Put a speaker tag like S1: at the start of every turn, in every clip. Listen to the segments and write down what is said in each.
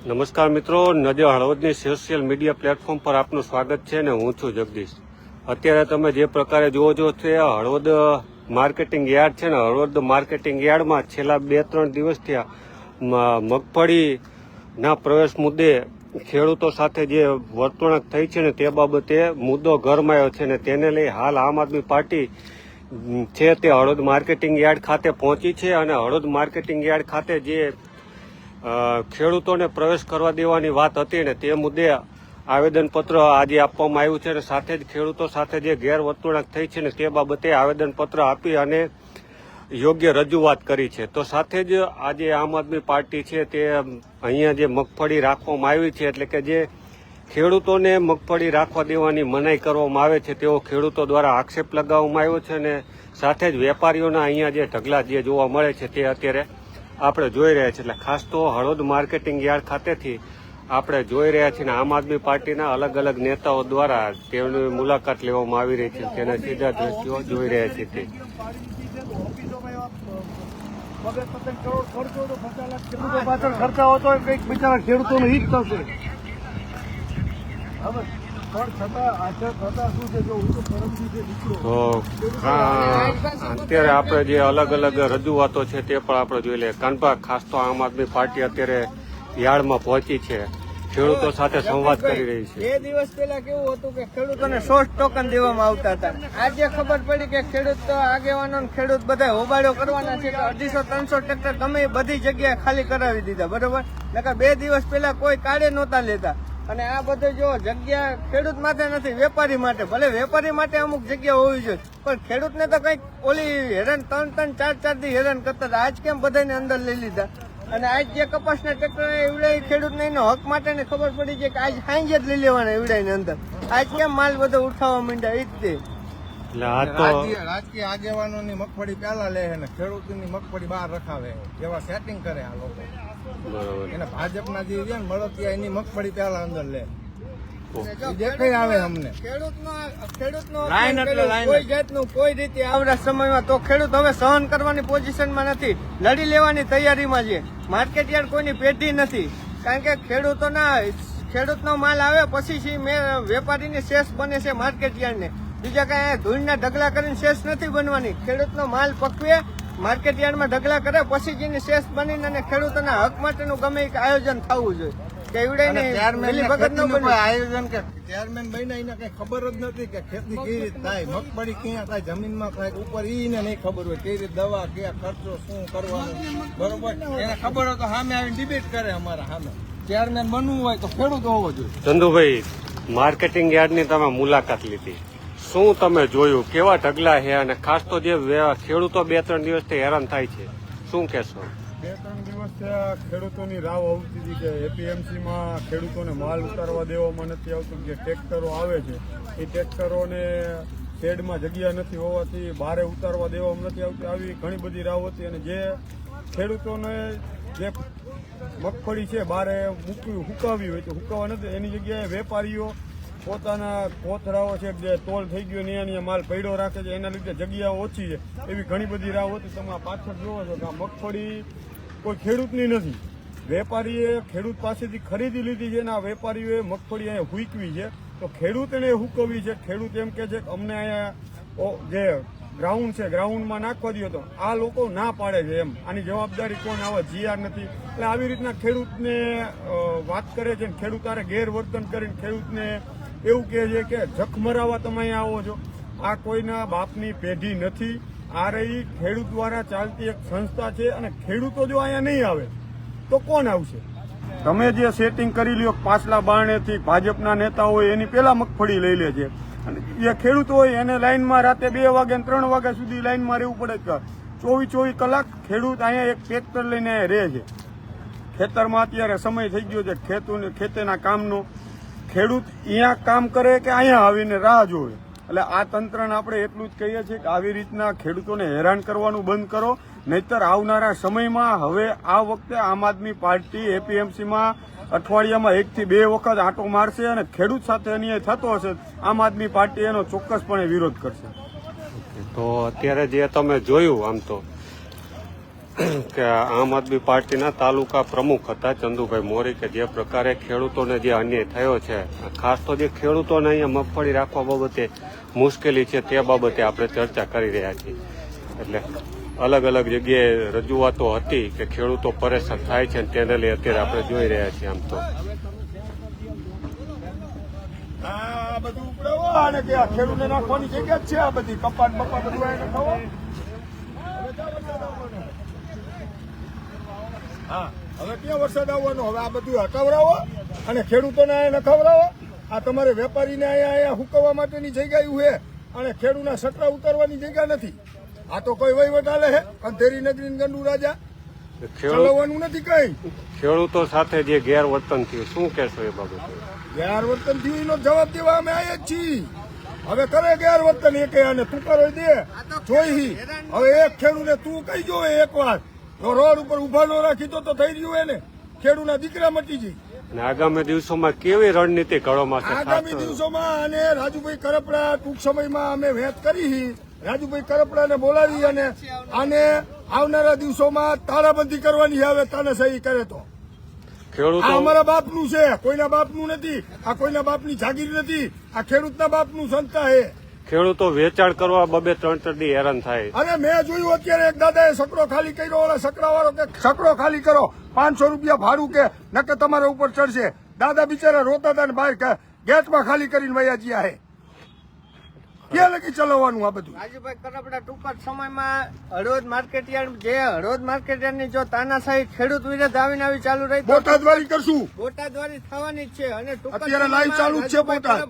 S1: નમસ્કાર મિત્રો નજર હળવદની સોશિયલ મીડિયા પ્લેટફોર્મ પર આપનું સ્વાગત છે અને હું છું જગદીશ. અત્યારે તમે જે પ્રકારે જુઓ છો તે હળવદ માર્કેટિંગ યાર્ડ છે ને, હળવદ માર્કેટિંગ યાર્ડમાં છેલ્લા બે ત્રણ દિવસથી મગફળીના પ્રવેશ મુદ્દે ખેડૂતો સાથે જે વર્તણૂક થઈ છે ને તે બાબતે મુદ્દો ગરમાયો છે ને તેને લઈ હાલ આમ આદમી પાર્ટી છે તે હળવદ માર્કેટિંગ યાર્ડ ખાતે પહોંચી છે અને હળવદ માર્કેટિંગ યાર્ડ ખાતે જે ખેડૂતોને પ્રવેશ કરવા દેવાની વાત હતી ને તે મુદ્દે આવેદનપત્ર આજે આપવામાં આવ્યું છે અને સાથે જ ખેડૂતો સાથે જે ગેરવર્તણૂક થઈ છે ને તે બાબતે આવેદનપત્ર આપી અને યોગ્ય રજૂઆત કરી છે. તો સાથે જ આજે આમ આદમી પાર્ટી છે તે અહીંયા જે મગફળી રાખવામાં આવી છે એટલે કે જે ખેડૂતોને મગફળી રાખવા દેવાની મનાઈ કરવામાં આવે છે તેવો ખેડૂતો દ્વારા આક્ષેપ લગાવવામાં આવ્યો છે અને સાથે જ વેપારીઓના અહીંયા જે ઢગલા જે જોવા મળે છે તે અત્યારે આપણે જોઈ રહ્યા છીએ. એટલે ખાસ તો હળવદ માર્કેટિંગ યાર્ડ ખાતેથી આપણે જોઈ રહ્યા છીએ આમ આદમી પાર્ટીના અલગ અલગ નેતાઓ દ્વારા તેમની મુલાકાત લેવામાં આવી રહી છે. તેના સીધા દ્રશ્યો જોઈ રહ્યા છીએ તે.
S2: ખર્ચા હોતો કંઈક બિચારા ખેડૂતોને હિત થશે. તો
S1: અત્યારે આપણે જે અલગ અલગ રજૂઆતો છે તે પણ આપણે જોઈ લઈએ. કાનપા ખાસ તો આમ આદમી પાર્ટી અત્યારે યાર્ડમાં પહોંચી છે. ખેડૂતો સાથે સંવાદ કરી રહી છે.
S3: બે દિવસ પહેલા કેવું હતું કે ખેડૂતોને સો ટોકન દેવામાં આવતા હતા. આજે ખબર પડી કે ખેડૂત આગેવાનો ખેડૂત બધા હોબાળો કરવાના છે કે અઢીસો ત્રણસો ટ્રેક્ટર ગમે એ બધી જગ્યાએ ખાલી કરાવી દીધા. બરોબર? નકર બે દિવસ પહેલા કોઈ કાળે નહોતા લેતા. અને આ બધું જો જગ્યા ખેડૂત માટે નથી, વેપારી માટે. ભલે વેપારી માટે અમુક જગ્યા હોવી જોઈએ, પણ ખેડૂતને તો કંઈક ઓલી હેરાન ત્રણ ત્રણ ચાર ચારથી હેરાન કરતા આજ કેમ બધાને અંદર લઈ લીધા? અને આજ જે કપાસના ટ્રેક્ટર એવડાય ખેડૂતને એનો હક માટે ખબર પડી છે કે આજ સાંજે જ લઈ લેવાના એવડાય અંદર. આજ કેમ માલ બધો ઉઠાવવા માંડ્યા? એ જ તે.
S1: એટલે આ તો
S2: રાજકીય આગેવાનો આગેવાનોની મગફળી પહેલા લે અને ખેડૂત ખેડૂતોની મગફળી બહાર રખાવે. એવા સેટિંગ કરે આ લોકો.
S1: બરોબર.
S2: એને ભાજપના જે છે ને મળતિયા એની મગફળી પહેલા અંદર લે. દેખાઈ આવે અમને.
S3: ખેડૂતનો ખેડૂતનો
S2: લાઈન એટલે લાઈન
S3: કોઈ જાતનું કોઈ રીતે આવડા સમયમાં તો ખેડૂત હવે સહન કરવાની પોઝિશનમાં નથી. લડી લેવાની તૈયારીમાં છે. માર્કેટ યાર્ડ કોઈની પેઢી નથી. કારણ કે ખેડૂતોના ખેડૂતનો માલ આવે પછી વેપારીની શેષ બને છે માર્કેટ યાર્ડને બીજા કાંઈ ધૂળના ઢગલા કરીને શેષ નથી બનવાની. ખેડૂતનો માલ પકવે માર્કેટ યાર્ડમાં ઢગલા કરે પછી જેની શેષ બનીને અને ખેડૂતોના હક માટેનું ગમે એક આયોજન થવું જોઈએ. કે નહીં
S2: chairman ને
S3: મિલીભગત ન
S2: ખેતીનું
S3: બને
S2: કોઈ આયોજન કે ચેરમેન બન્યા એને કઈ ખબર જ નથી કે ખેતી કેવી રીતે થાય મગફળી ક્યાં થાય જમીનમાં થાય ઉપર એને નહીં ખબર હોય કેવી રીતે દવા ક્યાં ખર્ચો શું કરવાનો. બરોબર? એને ખબર હોય તો સામે આવીને ડિબેટ કરે અમારા સામે. ચેરમેન બનવું હોય તો ખેડૂત હોવો જોઈએ.
S1: ચંદુભાઈ માર્કેટિંગ યાર્ડની તમે મુલાકાત લીધી. શું તમે જોયું? કેવા ઢગલા છે અને ખાસ તો જે ખેડૂતો બે ત્રણ દિવસથી હેરાન થાય છે. શું કહેશો?
S4: બે ત્રણ દિવસ આ ખેડૂતોની રાવ આવતી હતી કે એપીએમસી માં ખેડૂતોને માલ ઉતારવા દેવામાં નથી આવતું, જે ટ્રેક્ટરો આવે છે, એ ટ્રેક્ટરોને શેડમાં જગ્યા નથી હોવાથી બહારે ઉતારવા દેવામાં નથી આવતી. આવી ઘણી બધી રાવ હતી અને જે ખેડૂતોને જે મગફળી છે બારે મૂકવી હુકાવી હોય તો હુકાવા નથી. એની જગ્યાએ વેપારીઓ પોતાના કોથરાઓ છે જે તોલ થઈ ગયો ને અહીંયા માલ પડ્યો રાખે છે, એના લીધે જગ્યા ઓછી છે. એવી ઘણી બધી રાહ હતી. તમે પાછળ જોવો છો કે આ મગફળી કોઈ ખેડૂતની નથી. વેપારીએ ખેડૂત પાસેથી ખરીદી લીધી છે ને આ વેપારીઓએ મગફળી અહીંયા હુકવી છે. તો ખેડૂતને હુકવવી છે. ખેડૂત એમ કે છે કે અમને અહીંયા જે ગ્રાઉન્ડ છે ગ્રાઉન્ડમાં નાખવા દો તો આ લોકો ના પાડે છે એમ. આની જવાબદારી કોણ આવે? જીઆર નથી. એટલે આવી રીતના ખેડૂતને વાત કરે છે ને ખેડૂત ગેરવર્તન કરીને ખેડૂતને એવું કહે છે કે જખ મરાવા તમે અહીંયા આવો છો. આ કોઈના બાપની પેઢી નથી. આ રહી ખેડૂત દ્વારા ચાલતી એક સંસ્થા છે અને ખેડૂતો જો અહીંયા નહીં આવે, તો કોણ આવશે? તમે જે સેટિંગ કરી લ્યો પાછલા બારણેથી ભાજપના નેતા હોય એની પહેલા મગફળી લઈ લે છે. અને જે ખેડૂત હોય એને લાઇનમાં રાતે બે વાગે ત્રણ વાગ્યા સુધી લાઇનમાં રહેવું પડે છે ચોવીસ ચોવીસ કલાક ખેડૂત અહીંયા એક ટ્રેક્ટર લઈને રહે છે. ખેતરમાં અત્યારે સમય થઈ ગયો છે ખેતુને ખેતીના કામનો. ખેડૂત અહીંયા કામ કરે કે અહીંયા આવીને રાહ જોવે? એટલે આ તંત્રને આપણે એટલું જ કહીએ છીએ કે આવી રીતના ખેડૂતોને હેરાન કરવાનું બંધ કરો, નહીતર આવનારા સમયમાં હવે આ વખતે આમ આદમી પાર્ટી એપીએમસીમાં અઠવાડિયામાં એકથી બે વખત આંટો મારશે અને ખેડૂત સાથે અન્યાય થતો હશે, આમ આદમી પાર્ટી એનો ચોક્કસપણે વિરોધ કરશે.
S1: તો અત્યારે જે તમે જોયું આમ તો કે આમ આદમી પાર્ટીના તાલુકા પ્રમુખ હતા ચંદુભાઈ મોરી, કે જે પ્રકારે ખેડૂતોને જે અન્યાય થયો છે, ખાસ તો જે ખેડૂતોને અહીંયા મગફળી રાખવા બાબતે મુશ્કેલી છે તે બાબતે આપણે ચર્ચા કરી રહ્યા છીએ. એટલે અલગ અલગ જગ્યાએ રજૂઆતો હતી કે ખેડૂતો પરેશાન થાય છે તેને લઈ અત્યારે આપણે જોઈ રહ્યા છીએ આમ તો.
S5: બધું ઉપડાવો અને ખેડૂતને નાખવાની જગ્યા છે આ બધી. કપાટ બપાટ બધું આ નખાવો. હવે ક્યાં વરસાદ આવવાનો? હા હવે ક્યાં વરસાદ આવવાનો? હવે આ બધું હટાવડાવો અને ખેડૂતોને અહીંયા નખાવરાવો આ તમારે વેપારીને અહીંયા અહીંયા હુકવવા માટેની જગ્યા એવું છે. અને ખેડૂતના સટરા ઉતારવાની જગ્યા નથી. આ તો કોઈ વહીવટ આલે છે. અંધેરી નગરી ગંડુ રાજા. ચલાવવાનું નથી કઈ.
S1: ખેડૂતો સાથે જે ગેરવર્તન થયું શું કહેશો એ બાબતે?
S5: ગેરવર્તન થયું એનો જવાબ દેવા અમે આવ્યા જ છીએ. હવે કરે ગેરવર્તન એ કે અને તું કરો દે. જોઈ હવે એક ખેડૂને તું કઈ જો એક વાર જો રોડ ઉપર ઊભા ન રાખી તો તો થઈ રહ્યું એને. ખેડૂના દીકરા મટી જઈ
S1: અને આગામી દિવસોમાં કેવી રણનીતિ ઘડવામાં
S5: આગામી દિવસોમાં અને રાજુભાઈ કરપડા ટૂંક સમયમાં અમે વેત કરી. રાજુભાઈ કરપડાને બોલાવી અને આને આવનારા દિવસોમાં તાળાબંધી કરવાની આવે તને તાનાશાહી કરે તો. ખેડૂત
S1: ખેડૂતો
S5: અમારા બાપનું છે. કોઈના બાપનું નથી. આ કોઈના બાપની જાગીર નથી. આ ખેડૂતના બાપનું સંતા છે
S1: ખેડૂતો વેચાણ કરવા બબે ત્રણ ત્રણ દી હેરાન થાય.
S5: અરે મેં જોયું અત્યારે એક દાદાએ સકડો ખાલી કર્યો સકડા વાળો કે સકડો ખાલી કરો પાંચસો રૂપિયા ભાડું કે નકે તમારા ઉપર ચડશે. દાદા બિચારા રોતા હતા ને બહાર કે ગેટમાં ખાલી કરીને વયા જ્યાં હે. ક્યાં લગી ચલાવવાનું આ બધું?
S3: રાજુભાઈ કરપડા ટૂંક જ સમયમાં હળવદ માર્કેટયાર્ડ જે હળવદ માર્કેટયાર્ડની જો તાનાશાહી ખેડૂત વિરુદ્ધ આવીને આવી ચાલુ રહી
S5: બોટાદવારી કરશું.
S3: બોટાદવારી થવાની જ છે અને
S5: અત્યારે live ચાલુ જ છે બોટાદ.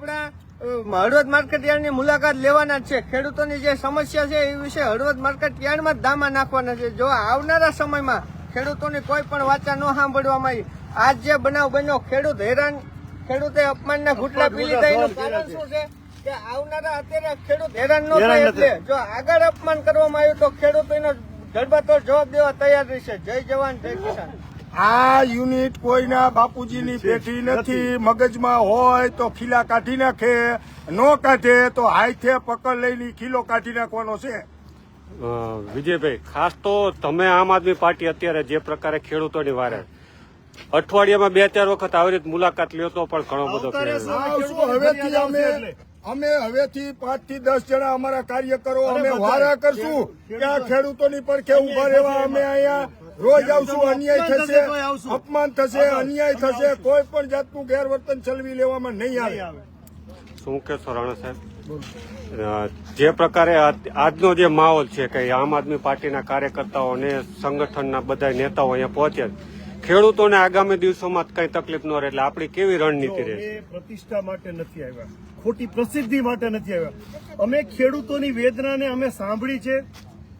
S3: કરપડા, માર્કેટ હળવદ માર્કેટયાર્ડની મુલાકાત લેવાના છે. ખેડૂતોની જે સમસ્યા છે એ વિશે હળવદ માર્કેટયાર્ડમાં જ દામા નાખવાના છે. જો આવનારા સમયમાં ખેડૂતોની કોઈ પણ વાચા ન સાંભળવામાં આવી આજ જે બનાવ બન્યો ખેડૂત હેરાન ખેડૂતે અપમાનના ઘૂંટડા પી લીધા એનું કારણ શું છે? કે આવનારા અત્યારે ખેડૂત હેરાન ન થાય એટલે જો આગળ અપમાન કરવામાં આવ્યું તો ખેડૂતો એનો જડબાતોડ જવાબ દેવા તૈયાર રહેશે. જય જવાન જય કિસાન.
S5: આ યુનિટ કોઈના બાપુજીની પેઠી નથી. મગજમાં હોય તો ખીલા કાઢી નાખે નો કાઢે તો હાથે પકડ લઈને ખીલો કાઢી નાખવાનો છે.
S1: વિજયભાઈ ખાસ તો તમે આમ આદમી પાર્ટી અત્યારે જે પ્રકારે ખેડૂતોની વારે અઠવાડિયામાં બે ચાર વખત આવી રીતે મુલાકાત લ્યો તો પણ ઘણો બધો
S5: હવેથી અમે અમે હવેથી પાંચથી દસ જણા અમારા કાર્યકરો અમે વારા કરશું કે આ ખેડૂતોની પડખે ઊભા રહેવા અમે અહીંયા રોજ આવશું અન્યાય થશે અપમાન થશે અન્યાય થશે. કોઈ પણ જાતનું ગેરવર્તન ચલવી લેવામાં નહીં આવે.
S1: શું કહેશો રાણા સાહેબ? જે પ્રકારે આજ- આજનો જે માહોલ છે કે આમ આદમી પાર્ટીના કાર્યકર્તાઓ અને સંગઠનના બધા નેતાઓ અહીંયા પહોંચ્યા છે. ખેડૂતોને આગામી દિવસોમાં કઈ તકલીફ ન રહે એટલે આપણી કેવી રણનીતિ
S6: રહે? પ્રતિષ્ઠા માટે નથી આવ્યા ખોટી પ્રસિદ્ધિ માટે નથી આવ્યા. અમે ખેડૂતોની વેદનાને અમે સાંભળી છે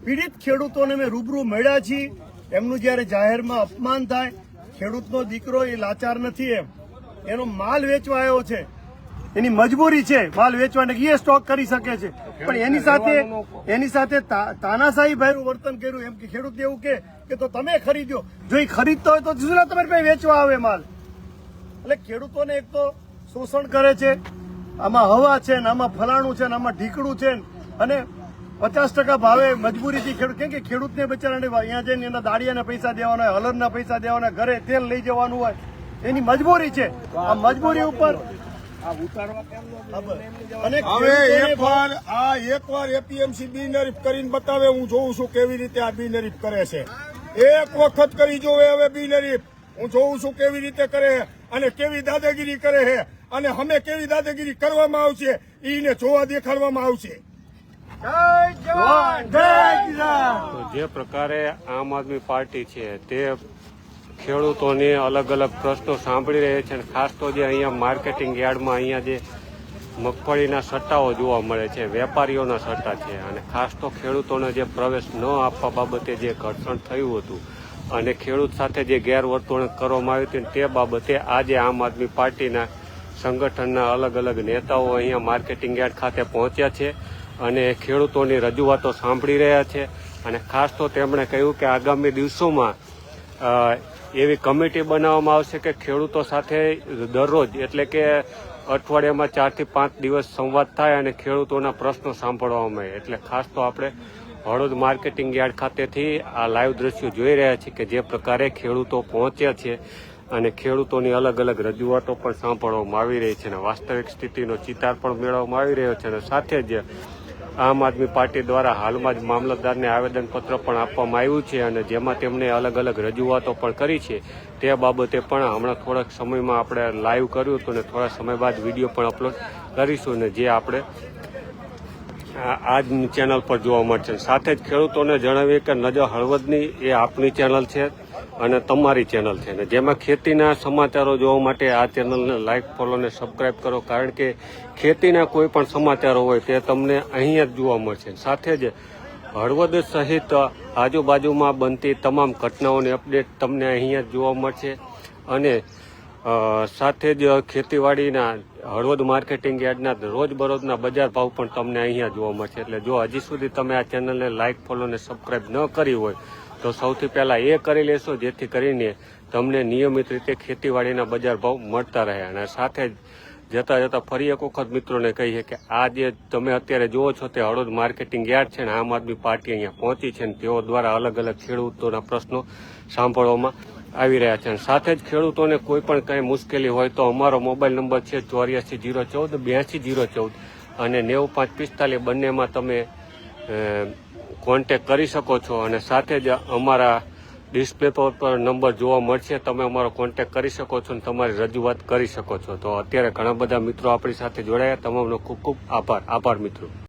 S6: પીડિત ખેડૂતોને અમે રૂબરૂ મળ્યા છીએ. એમનું જ્યારે જાહેરમાં અપમાન થાય ખેડૂતનો દીકરો એ લાચાર નથી એમ. એનો માલ વેચવા આવ્યો છે. એની મજબૂરી છે માલ વેચવાને એ સ્ટોક કરી શકે છે. પણ એની સાથે એની સાથે તાનાશાહી ભર્યું વર્તન કર્યું એમ કે ખેડૂત એવું કે કે તો તમે ખરીદ્યો. જો એ ખરીદતો હોય તો જુદા તમારી પાસે વેચવા આવે માલ. એટલે ખેડૂતોને એક તો શોષણ કરે છે. આમાં હવા છે ને આમાં ફલાણું છે ને આમાં ઢીકડું છે અને પચાસ ટકા ભાવે મજબૂરીથી ખેડૂત કેમ કે ખેડૂતને બચારાને અહીંયા જઈને એના દાડિયાના પૈસા દેવાના હોય હલરના પૈસા દેવાના ઘરે તેલ લઈ જવાનું હોય એની મજબૂરી છે. આ મજબૂરી ઉપર અને
S5: હવે એકવાર આ એકવાર એપીએમસી બિનરીફ કરીને બતાવે હું જોઉં છું કેવી રીતે આ બિનરીફ કરે છે. એક વખત કરી જોવે હવે બિનરીફ હું જોઉં છું કેવી રીતે કરે અને કેવી દાદાગીરી કરે છે અને અમે કેવી દાદાગીરી કરવામાં આવશે ઈને જોવા દેખાડવામાં આવશે
S3: જય જવાન
S5: જય કિસાન
S1: જે પ્રકારે આમ આદમી પાર્ટી છે, તે ખેડૂતોને અલગ અલગ પ્રશ્નો સાંભળી રહે છે અને ખાસ તો જે અહીંયા માર્કેટિંગ યાર્ડમાં અહીંયા જે મગફળીના સટ્ટાઓ જોવા મળે છે, વેપારીઓના સટ્ટા છે અને ખાસ તો ખેડૂતોને જે પ્રવેશ ન આપવા બાબતે જે ઘર્ષણ થયું હતું અને ખેડૂત સાથે જે ગેરવર્તણૂક કરવામાં આવી હતી તે બાબતે આજે આમ આદમી પાર્ટીના સંગઠનના અલગ અલગ નેતાઓ અહીંયા માર્કેટિંગ યાર્ડ ખાતે પહોંચ્યા છે. અને ખેડૂતોની રજૂઆતો સાંભળી રહ્યા છે. અને ખાસ તો તેમણે કહ્યું કે આગામી દિવસોમાં એવી કમિટી બનાવવામાં આવશે કે ખેડૂતો સાથે દરરોજ, એટલે કે અઠવાડિયામાં ચારથી પાંચ દિવસ સંવાદ થાય અને ખેડૂતોના પ્રશ્નો સાંભળવામાં આવે. એટલે ખાસ તો આપણે હળદ માર્કેટિંગ યાર્ડ ખાતેથી આ લાઈવ દ્રશ્યો જોઈ રહ્યા છીએ કે જે પ્રકારે ખેડૂતો પહોંચ્યા છે અને ખેડૂતોની અલગ અલગ રજૂઆતો પણ સાંભળવામાં આવી રહી છે અને વાસ્તવિક સ્થિતિનો ચિતાર પણ મેળવવામાં આવી રહ્યો છે અને સાથે જ આમ આદમી પાર્ટી દ્વારા હાલમાં જ મામલતદારને આવેદનપત્ર પણ આપવામાં આવ્યું છે અને જેમાં તેમણે અલગ અલગ રજૂઆતો પણ કરી છે. તે બાબતે પણ હમણાં થોડાક સમયમાં આપણે લાઈવ કર્યું હતું અને થોડા સમય બાદ વીડિયો પણ અપલોડ કરીશું અને જે આપણે આજની ચેનલ પર જોવા મળશે. સાથે જ ખેડૂતોને જણાવીએ કે નજર હળવદની એ આપની ચેનલ છે. અને તમારી ચેનલ છે. અને જેમાં ખેતીના સમાચારો જોવા માટે આ ચેનલને લાઈક ફોલો અને સબસ્ક્રાઇબ કરો. કારણ કે ખેતીના કોઈ પણ સમાચારો હોય તે તમને અહીંયા જ જોવા મળશે. સાથે જ હળવદ સહિત આજુબાજુમાં બનતી તમામ ઘટનાઓની અપડેટ તમને અહીંયા જ જોવા મળશે. અને સાથે જ ખેતીવાડીના હળવદ માર્કેટિંગ યાર્ડના રોજબરોજના બજાર ભાવ પણ તમને અહીંયા જોવા મળશે. એટલે જો હજી સુધી તમે આ ચેનલને લાઇક ફોલો અને સબસ્ક્રાઇબ ન કરી હોય તો સૌથી પહેલાં એ કરી લેશો, જેથી કરીને તમને નિયમિત રીતે ખેતીવાડીના બજાર ભાવ મળતા રહે. અને સાથે જ જતા જતા ફરી એક વખત મિત્રોને કહીએ કે આ જે તમે અત્યારે જુઓ છો તે હળવદ માર્કેટિંગ યાર્ડ છે ને આમ આદમી પાર્ટી અહીંયા પહોંચી છે ને તેઓ દ્વારા અલગ અલગ ખેડૂતોના પ્રશ્નો સાંભળવામાં આવી રહ્યા છે. અને સાથે જ ખેડૂતોને કોઈ પણ કંઈ મુશ્કેલી હોય તો અમારો મોબાઈલ નંબર છે ચોર્યાસી જીરો ચૌદ, બ્યાસી જીરો ચૌદ અને નેવું પાંચ પિસ્તાલીસ બંનેમાં તમે કોન્ટેક કરી શકો છો અને સાથે જ અમારા ડિસ્પ્લે પર નંબર જોવા મળશે. તમે અમારો કોન્ટેક કરી શકો છો અને તમારી રજૂઆત કરી શકો છો. તો અત્યારે ઘણા બધા મિત્રો આપણી સાથે જોડાયા. તમામનો ખૂબ ખૂબ આભાર. આભાર, મિત્રો.